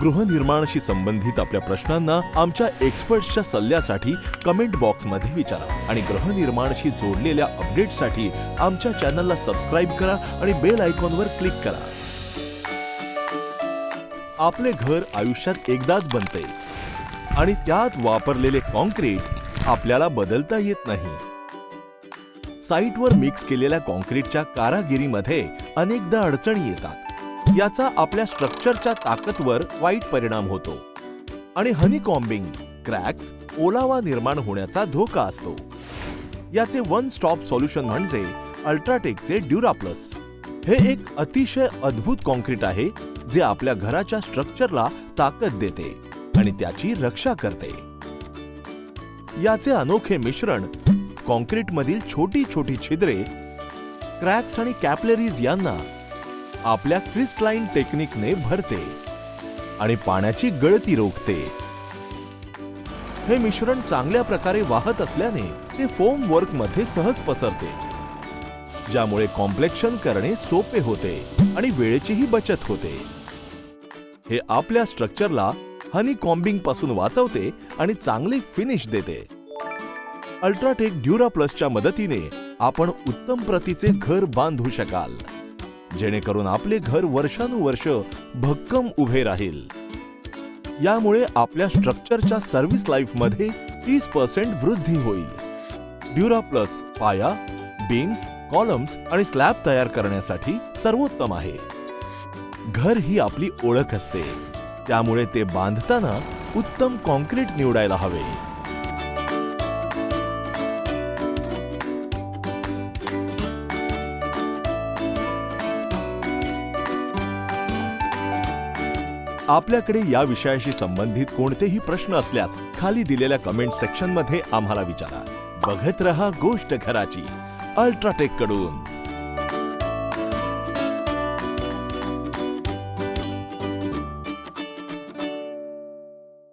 गृहनिर्माणाशी संबंधित आपल्या प्रश्नांना आमच्या एक्सपर्ट्सच्या सल्ल्यासाठी कमेंट बॉक्समध्ये विचारा आणि गृहनिर्माणाशी जोडलेल्या अपडेट्ससाठी आमच्या चॅनलला सबस्क्राईब करा आणि बेल आयकॉनवर क्लिक करा. आपले घर आयुष्यात एकदाच बनते आणि त्यात वापरलेले कॉन्क्रीट आपल्याला बदलता येत नाही. साईटवर मिक्स केलेल्या कॉन्क्रीटच्या कारागिरीमध्ये अनेकदा अडचणी येतात. याचा आपल्या स्ट्रक्चरच्या ताकदवर वाईट परिणाम होतो. आणि हनीकॉम्बिंग क्रॅक्स ओलावा निर्माण होण्याचा धोका असतो. याचे वन स्टॉप सोल्युशन म्हणजे अल्ट्राटेकचे ड्युराप्लस हे एक अतिशय अद्भुत कॉन्क्रीट आहे जे आपल्या घराच्या स्ट्रक्चरला ताकद देते आणि त्याची रक्षा करते. याचे अनोखे मिश्रण कॉन्क्रीटमधील छोटी छोटी छिद्रे क्रॅक्स आणि कॅपलरीज यांना आपल्या क्रिस्टलाईन टेक्निकने भरते आणि पाण्याची गळती रोखते. हे मिश्रण चांगल्या प्रकारे वाहत असल्याने ते फोम वर्कमध्ये सहज पसरते ज्यामुळे कॉम्प्लेक्शन करणे सोपे होते आणि वेळेचीही बचत होते. हे आपल्या स्ट्रक्चरला हनी कॉम्बिंगपासून वाचवते आणि चांगले फिनिश देते. अल्ट्राटेक ड्युरा प्लसच्या मदतीने आपण उत्तम प्रतीचे घर बांधू शकाल. जेणेकरून आपले घर वर्षानुवर्ष भक्कम उभे राहील. यामुळे आपल्या स्ट्रक्चरच्या सर्व्हिस लाईफमध्ये तीस पर्सेंट वृद्धी होईल. ड्युरा प्लस पाया बीम्स कॉलम्स आणि स्लॅब तयार करण्यासाठी सर्वोत्तम आहे. घर ही आपली ओळख असते. त्यामुळे ते बांधताना उत्तम कॉन्क्रीट निवडायला हवे. आपल्याकडे या विषयाशी संबंधित कोणतेही प्रश्न असल्यास खाली दिलेल्या कमेंट सेक्शनमध्ये आम्हाला विचारा. बघत रहा गोष्ट घराची. अल्ट्राटेककडून.